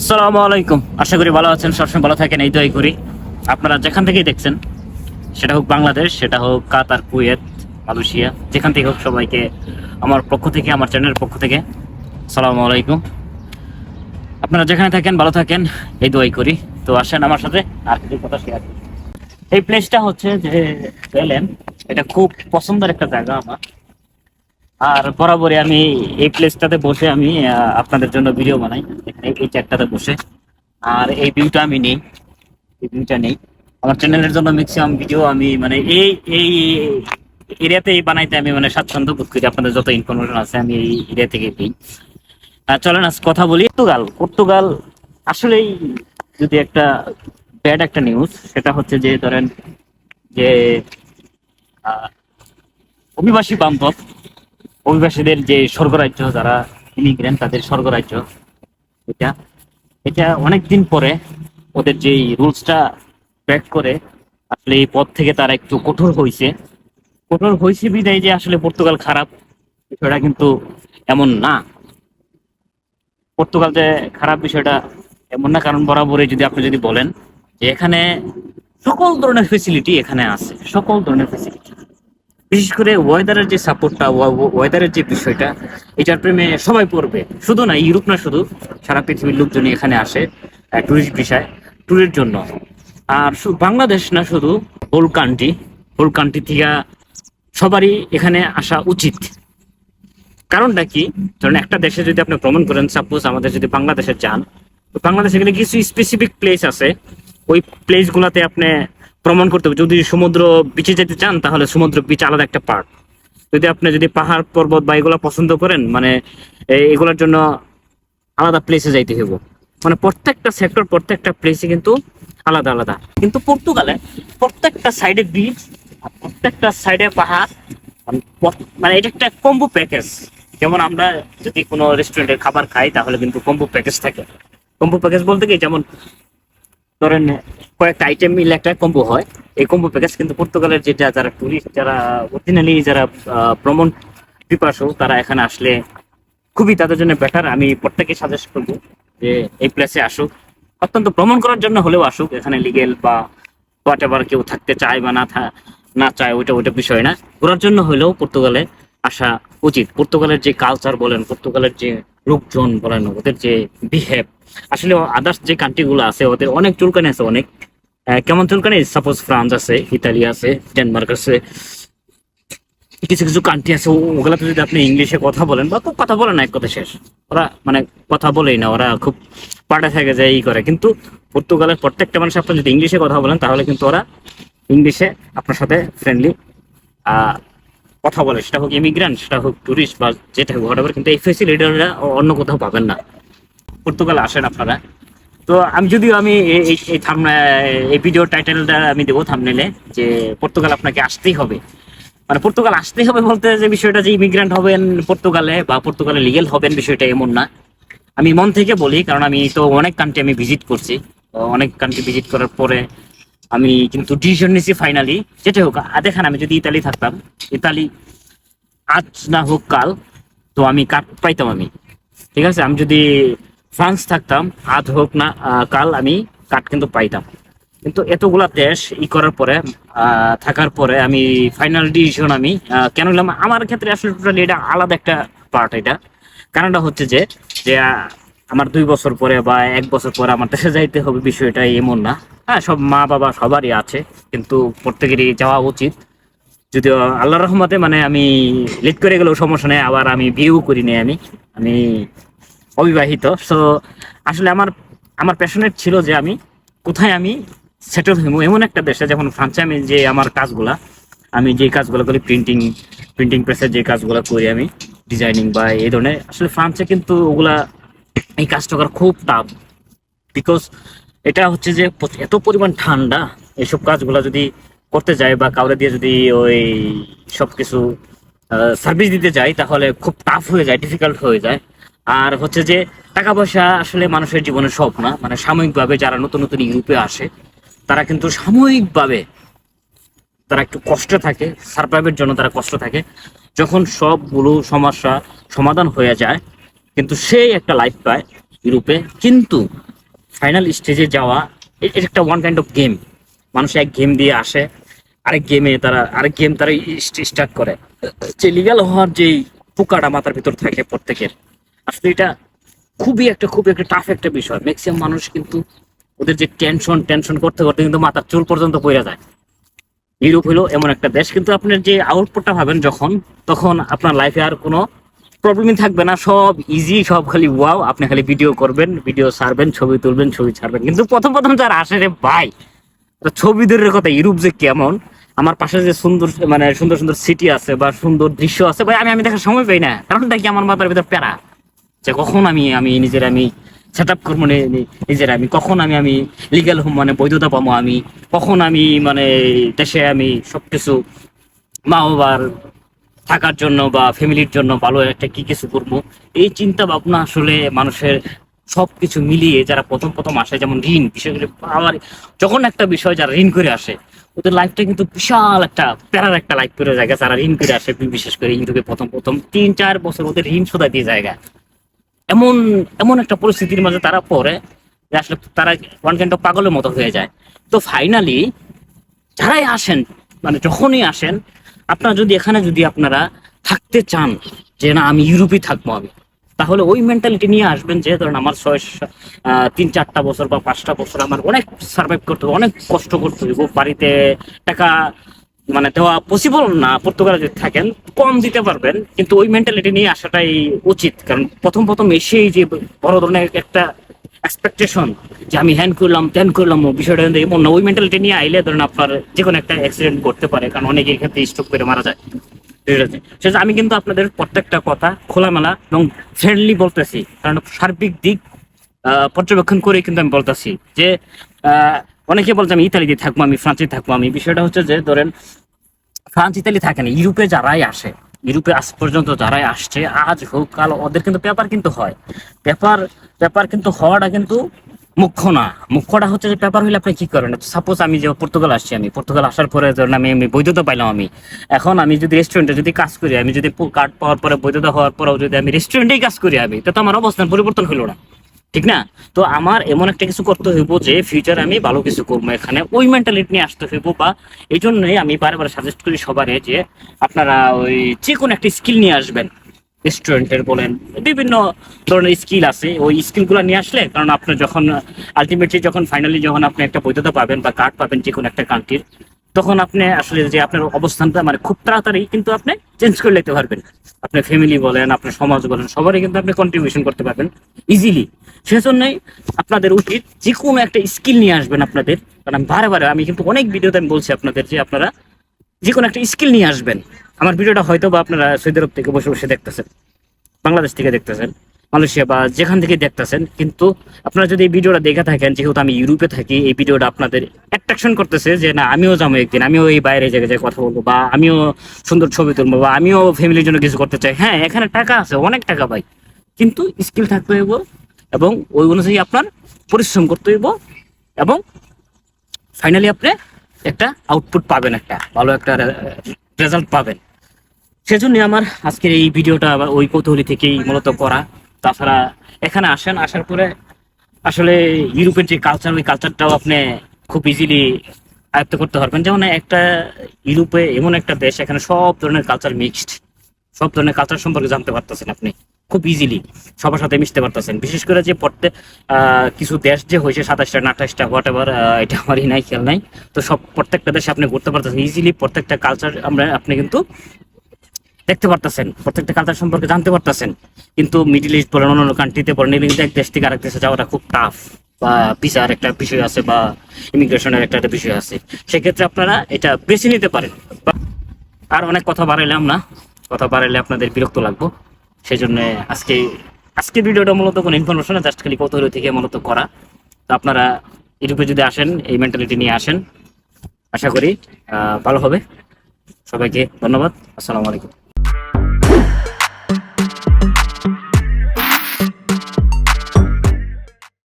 আসসালামু আলাইকুম। আশা করি ভালো আছেন, সবসময় ভালো থাকেন, এই দোয়াই করি। আপনারা যেখান থেকেই দেখছেন, সেটা হোক বাংলাদেশ, সেটা হোক কাতার, কুয়েত, মালয়েশিয়া, যেখান থেকে হোক সবাইকে আমার পক্ষ থেকে, আমার চ্যানেলের পক্ষ থেকে আসসালামু আলাইকুম। আপনারা যেখানে থাকেন, ভালো থাকেন, এই দোয়াই করি। তো আসেন আমার সাথে, আর কিছু কথা শেয়ার এই প্লেসটা হচ্ছে যে, বেলেন, এটা খুব পছন্দের একটা জায়গা আমার। আর বরাবরই আমি এই প্লেসটাতে বসে আমি আপনাদের জন্য ভিডিও বানাই। এই চারটাতে বসে। আর এই ভিউটা আমি নেই। এই ভিউটা নেই। আমার চ্যানেলের জন্য ম্যাক্সিমাম ভিডিও আমি মানে এই এই এরিয়াতে বানাইতে আমি মানে স্বাচ্ছন্দ্য বোধ করি। আপনাদের যত ইনফরমেশন আছে, আমি এই এরিয়া থেকে দিই চলেন, আজ কথা বলি পর্তুগাল। পর্তুগাল আসলেই যদি একটা ব্যাড একটা নিউজ সেটা হচ্ছে যে, ধরেন যে অভিবাসী বান্ধব অভিবাসীদের যে স্বর্গরাজ্য, যারা ইমিগ্রেন্ট তাদের স্বর্গরাজ্য, এটা এটা অনেক দিন পরে ওদের যে রুলসটা ব্যাক করে, আসলে এই পথ থেকে তারা একটু কঠোর হয়েছে কঠোর হয়েছে বিদায় যে আসলে পর্তুগাল খারাপ, বিষয়টা কিন্তু এমন না। পর্তুগাল যে খারাপ বিষয়টা এমন না, কারণ বরাবরই যদি আপনি যদি বলেন যে এখানে সকল ধরনের ফেসিলিটি এখানে আছে, সকল ধরনের ফেসিলিটি বিশেষ করে ওয়েদারের যে সাপোর্টটা ওয়েদারের যে বিষয়টা, এটার প্রেমে সবাই পড়বে। শুধু না, ইউরোপ না শুধু, সারা পৃথিবীর লোকজন এখানে আসে টুরিস্ট বিষয় ট্যুরের জন্য। আর বাংলাদেশ না শুধু হোল কান্ট্রি হোল কান্ট্রি থেকে সবারই এখানে আসা উচিত। কারণটা কি? ধরেন, একটা দেশে যদি আপনি ভ্রমণ করেন সাপোজ আমাদের যদি বাংলাদেশে যান বাংলাদেশে গেলে কিছু স্পেসিফিক প্লেস আছে। ওই প্লেসগুলোতে আপনি ভ্রমণ করতে হবে। যদি সমুদ্র বিচে যেতে চান, তাহলে সমুদ্র বিচ আলাদা একটা পার্ট যদি আপনি যদি পাহাড় পর্বত বা এগুলো পছন্দ করেন মানে এগুলোর জন্য আলাদা প্লেসে যাইতে হবে মানে প্রত্যেকটা সেক্টর প্রত্যেকটা প্লেসে কিন্তু আলাদা আলাদা। কিন্তু পর্তুগালে প্রত্যেকটা সাইডে বিচ প্রত্যেকটা সাইডে পাহাড় মানে মানে এটা একটা কম্বো প্যাকেজ যেমন আমরা যদি কোনো রেস্টুরেন্টের খাবার খাই, তাহলে কিন্তু কম্বো প্যাকেজ থাকে। কম্বো প্যাকেজ বলতে কি? যেমন ধরেন, কয়েকটা আইটেম মিলে একটা কম্বো হয়। এই কম্বো প্যাকেজ কিন্তু পর্তুগালের যেটা যারা টুরিস্ট যারা অরিজিনালি যারা ভ্রমণ পিপাসু, তারা এখানে আসলে খুবই তাদের জন্য বেটার আমি প্রত্যেকে সাজেস্ট করব যে এই প্লেসে আসুক। অত্যন্ত ভ্রমণ করার জন্য হলেও আসুক। এখানে লিগেল বা হোয়াট কেউ থাকতে চায় বা না না চায়, ওইটা ওইটা বিষয় না। ঘোরার জন্য হলেও পর্তুগালে আসা উচিত। পর্তুগালের যে কালচার বলেন, পর্তুগালের যে লোকজন বলেন, ওদের যে বিহেভ আসলে আদার্স যে কান্ট্রি গুলো আছে, ওদের অনেক চুলকানি আছে, অনেক। কেমন চুলকানি? সাপোজ ফ্রান্স আছে, ইতালি আছে, ডেনমার্ক আছে, কিছু কিছু কান্ট্রি আছে, ওগুলাতে যদি আপনি ইংলিশে কথা বলেন, বা খুব কথা বলেন না, এক কথা শেষ। ওরা মানে কথা বলেই না, ওরা খুব পাড়ে থাকে যায় ই করে। কিন্তু পর্তুগালের প্রত্যেকটা মানুষ আপনি যদি ইংলিশে কথা বলেন, তাহলে কিন্তু ওরা ইংলিশে আপনার সাথে ফ্রেন্ডলি কথা বলে সেটা হোক ইমিগ্রান্ট সেটা হোক টুরিস্ট বা যেটা হোক whatever, কিন্তু এই ফেসিলিটিটা অন্য কোথাও পাবেন না। পর্তুগাল আসেন আপনারা। তো আমি যদিও আমি এই এই ভিডিও টাইটেলটা আমি দেবো থামনেলে যে পর্তুগাল আপনাকে আসতেই হবে। মানে পর্তুগাল আসতেই হবে বলতে যে বিষয়টা যে ইমিগ্রান্ট হবেন পর্তুগালে বা পর্তুগালে লিগেল হবেন বিষয়টা এমন না। আমি মন থেকে বলি কারণ আমি তো অনেক কান্ট্রি আমি ভিজিট করছি। অনেক কান্ট্রি ভিজিট করার পরে আমি কিন্তু ডিসিশন নিয়েছি ফাইনালি যেটা হোক দেখেন আমি যদি ইতালি থাকতাম, ইতালি আজ না হোক কাল, তো আমি কাট পাইতাম আমি। ঠিক আছে? আমি যদি ফ্রান্স থাকতাম, আজ হোক না কাল আমি কাট কিন্তু পাইতাম। কিন্তু এতগুলা দেশ ই করার পরে থাকার পরে আমি ফাইনাল ডিসিশন আমি কেন নিলাম? আমার ক্ষেত্রে আসলে টোটালি এটা আলাদা একটা পার্ট এটা। কারণটা হচ্ছে যে যে আমার দুই বছর পরে বা এক বছর পরে আমার দেশে যাইতে হবে, বিষয়টা এমন না। হ্যাঁ সব মা বাবা সবারই আছে, কিন্তু প্রত্যেকেরই যাওয়া উচিত। যদিও আল্লাহ রহমতে মানে আমি লেট করে গেলেও সমস্যা নেই, আবার আমি বিয়েও করি নি আমি। আমি অবিবাহিত। সো আসলে আমার আমার প্যাশনেট ছিল যে আমি কোথায় আমি সেটেল হইব এমন একটা দেশে, যেমন ফ্রান্সে আমি যে আমার কাজগুলা, আমি যে কাজগুলো করি প্রিন্টিং প্রিন্টিং প্রেসের যে কাজগুলো করি আমি ডিজাইনিং বা এই ধরনের। আসলে ফ্রান্সে কিন্তু ওগুলা এই কাজটা করা খুব টাফ। বিকজ এটা হচ্ছে যে এত পরিমাণ ঠান্ডা এইসব কাজগুলো যদি করতে যায় বা কাউরে দিয়ে যদি ওই সব কিছু সার্ভিস দিতে যাই তাহলে খুব টাফ হয়ে যায় ডিফিকাল্ট হয়ে যায়। আর হচ্ছে যে টাকা পয়সা আসলে মানুষের জীবনে সব না। মানে সাময়িকভাবে যারা নতুন নতুন ইউরোপে আসে, তারা কিন্তু সাময়িকভাবে তারা একটু কষ্টে থাকে সার্ভাইভের জন্য তারা কষ্ট থাকে। যখন সবগুলো সমস্যা সমাধান হয়ে যায় কিন্তু সেই একটা লাইফ পায় ইউরোপে। কিন্তু ফাইনাল স্টেজে যাওয়া এটা একটা ওয়ান কাইন্ড অফ গেম মানুষ এক গেম দিয়ে আসে, আরেক গেমে তারা, আরেক গেম তারা স্টার্ট করে। যে লিগাল হওয়ার যেই পোকাটা মাথার ভিতর থাকে প্রত্যেকের, আসলে এটা খুবই একটা খুবই একটা টাফ একটা বিষয়। ম্যাক্সিমাম মানুষ কিন্তু ওদের যে টেনশন টেনশন করতে করতে কিন্তু মাথার চুল পর্যন্ত পড়ে যায়। ইউরোপ হলো এমন একটা দেশ। কিন্তু আপনার যে আউটপুটটা ভাবেন যখন, তখন আপনার লাইফে আর কোনো প্রবলেমই থাকবে না, সব ইজি সব খালি ওয়াও আপনি খালি ভিডিও করবেন ভিডিও ছাড়বেন, ছবি তুলবেন, ছবি ছাড়বেন। কিন্তু প্রথম প্রথম যারা আসে রে ভাই ছবি দূরের কথা ইউরোপ যে কেমন, আমার পাশে যে সুন্দর মানে সুন্দর সুন্দর সিটি আছে বা সুন্দর দৃশ্য আছে, ভাই, আমি আমি দেখার সময় পাই না। কারণটা কি? আমার মাথার ভিতর প্যারা। যে কখন আমি আমি নিজের, আমি সেট আপ করব নিজের, আমি কখন আমি আমি লিগ্যাল হোম মানে বৈধতা পাবো আমি? কখন আমি মানে দেশে আমি সবকিছু মা বাবার থাকার জন্য বা ফ্যামিলির জন্য ভালো একটা কি কিছু করব? এই চিন্তা ভাবনা আসলে মানুষের সবকিছু মিলিয়ে যারা প্রথম প্রথম আসে, যেমন ঋণ করে আবার যখন একটা বিষয় যারা ঋণ করে আসে, ওদের লাইফটা কিন্তু বিশাল একটা প্যারার একটা লাইফ করে জায়গা। যারা ঋণ করে আসে বিশেষ করে ইউরোপে প্রথম প্রথম, তিন চার বছর ওদের ঋণ শোধা দিয়ে জায়গা। এমন এমন একটা পরিস্থিতির মাঝে তারা পড়ে যে আসলে তারা ওয়ান অফ পাগলের মতো হয়ে যায়। তো ফাইনালি যারাই আসেন মানে যখনই আসেন আপনারা যদি এখানে যদি আপনারা থাকতে চান যে না, আমি ইউরোপে থাকব আমি, তাহলে ওই মেন্টালিটি নিয়ে আসবেন যে, ধরেন আমার ছয় তিন চারটা বছর বা পাঁচটা বছর আমার অনেক সার্ভাইভ করতে হবে, অনেক কষ্ট করতে হবে। বাড়িতে টাকা মানে দেওয়া পসিবল না পর্তুগালে যদি থাকেন, কম দিতে পারবেন, কিন্তু ওই মেন্টালিটি নিয়ে আসাটাই উচিত। কারণ প্রথম প্রথম এসেই যে বড় ধরনের একটা এক্সপেকটেশন যে আমি হ্যান করলাম ত্যান করলাম বিষয়টা কিন্তু এমন ওই মেন্টালিটি নিয়ে আইলে ধরেন আপনার যে কোনো একটা অ্যাক্সিডেন্ট করতে পারে, কারণ অনেকে ক্ষেত্রে স্ট্রোক করে মারা যায়। সেটা আমি কিন্তু আপনাদের প্রত্যেকটা কথা খোলামেলা এবং ফ্রেন্ডলি বলতেছি। কারণ সার্বিক দিক পর্যবেক্ষণ করে কিন্তু আমি বলতেছি যে অনেকে বলছে আমি ইতালিতে থাকব, আমি ফ্রান্সে থাকব। আমি বিষয়টা হচ্ছে যে, ধরেন, ফ্রান্স ইতালি থাকে না, ইউরোপে যারাই আসে ইউরোপে আজ পর্যন্ত যারাই আসছে, আজ হোক, কাল, ওদের কিন্তু পেপার কিন্তু হয়। পেপার পেপার কিন্তু হওয়াটা কিন্তু মুখ্য না। মুখ্যটা হচ্ছে যে পেপার হইলে আপনি কি করেন? সাপোজ আমি যে পর্তুগাল আসছি আমি। পর্তুগাল আসার পরে ধরেন আমি আমি বৈধতা পাইলাম আমি। এখন আমি যদি রেস্টুরেন্টে যদি কাজ করি, আমি যদি কার্ড পাওয়ার পরে বৈধতা হওয়ার পরেও যদি আমি রেস্টুরেন্টেই কাজ করি আমি তো আমার অবস্থান পরিবর্তন হইল না। ঠিক না? তো আমার এমন একটা কিছু করতে হইব যে ফিউচারে আমি ভালো কিছু করব। এখানে ওই মেন্টালিটি নিয়ে আসতে হইব বা এই জন্যই আমি বারবার সাজেস্ট করি সবারে যে আপনারা ওই যে কোনো একটা স্কিল নিয়ে আসবেন। রেস্টুরেন্টের বলেন, বিভিন্ন ধরনের স্কিল আছে। ওই স্কিলগুলো নিয়ে আসলে, কারণ আপনার যখন আলটিমেটলি যখন ফাইনালি যখন আপনি একটা বৈধতা পাবেন বা কার্ড পাবেন যে কোনো একটা কান্ট্রির তখন আপনি আসলে যে আপনার অবস্থানটা মানে খুব তাড়াতাড়ি কিন্তু আপনি চেঞ্জ করে নিতে পারবেন। আপনার ফ্যামিলি বলেন, আপনার সমাজ বলেন, সবারই কিন্তু আপনি কন্ট্রিবিউশন করতে পারবেন ইজিলি সেজন্যই আপনাদের উচিত যে কোনো একটা স্কিল নিয়ে আসবেন আপনাদের। কারণ আমি বারে বারে আমি কিন্তু অনেক ভিডিওতে আমি বলছি আপনাদের যে আপনারা যে কোনো একটা স্কিল নিয়ে আসবেন। আমার ভিডিওটা হয়তো বা আপনারা সৌদি আরব থেকে বসে বসে দেখতেছেন, বাংলাদেশ থেকে দেখতেছেন। মালয়েশিয়া বা যেখান থেকে দেখতেছেন, কিন্তু আপনারা যদি এই ভিডিওটা দেখে থাকেন, যেহেতু আমি ইউরোপে থাকি, এই ভিডিওটা আপনাদের অ্যাট্রাকশন করতেছে যে, না, আমিও যাব একদিন, আমিও এই বাইরে জায়গায় যাই কথা বলব বা আমিও সুন্দর ছবি তুলবো বা আমিও ফ্যামিলির জন্য কিছু করতে চাই। হ্যাঁ এখানে টাকা আছে, অনেক টাকা পাই কিন্তু স্কিল থাকতে হইব এবং ওই অনুযায়ী আপনার পরিশ্রম করতে হইব এবং ফাইনালি আপনি একটা আউটপুট পাবেন, একটা ভালো একটা রেজাল্ট পাবেন। সেজন্য আমার আজকের এই ভিডিওটা ওই কৌতূহলী থেকেই মূলত করা। তাছাড়া এখানে আসেন আসার পরে আসলে ইউরোপের যে কালচার ওই কালচারটাও আপনি খুব ইজিলি আয়ত্ত করতে পারবেন। যেমন একটা ইউরোপে এমন একটা দেশ এখানে সব ধরনের কালচার মিক্সড সব ধরনের কালচার সম্পর্কে জানতে পারতেছেন আপনি। খুব ইজিলি সবার সাথে মিশতে পারতেছেন। বিশেষ করে যে আহ, কিছু দেশ যে হয়েছে সাতাশটা আঠাশটা হোয়াট এভার এটা আমারই নাই খেয়াল নাই। তো সব প্রত্যেকটা দেশে আপনি ঘুরতে পারতেছেন। ইজিলি প্রত্যেকটা কালচার আমরা আপনি কিন্তু দেখতে পারতেছেন, প্রত্যেকটা কালচার সম্পর্কে জানতে পারতেছেন। কিন্তু মিডিল ইস্ট বলেন, অন্যান্য কান্ট্রিতে বলেন কিন্তু এক দেশ থেকে আরেক দেশে যাওয়াটা খুব টাফ বা ভিসার একটা বিষয় আছে বা ইমিগ্রেশনের একটা একটা বিষয় আছে। সেক্ষেত্রে আপনারা এটা বেছে নিতে পারেন। আর অনেক কথা বাড়াইলাম না, কথা বাড়াইলে আপনাদের বিরক্ত লাগবো। সেই জন্য আজকে আজকে ভিডিওটা মূলত কোনো ইনফরমেশন জাস্ট খালি কৌতূহল থেকে মূলত করা। তো আপনারা ইউটিউবে যদি আসেন, এই মেন্টালিটি নিয়ে আসেন, আশা করি ভালো হবে। সবাইকে ধন্যবাদ। আসসালামু আলাইকুম।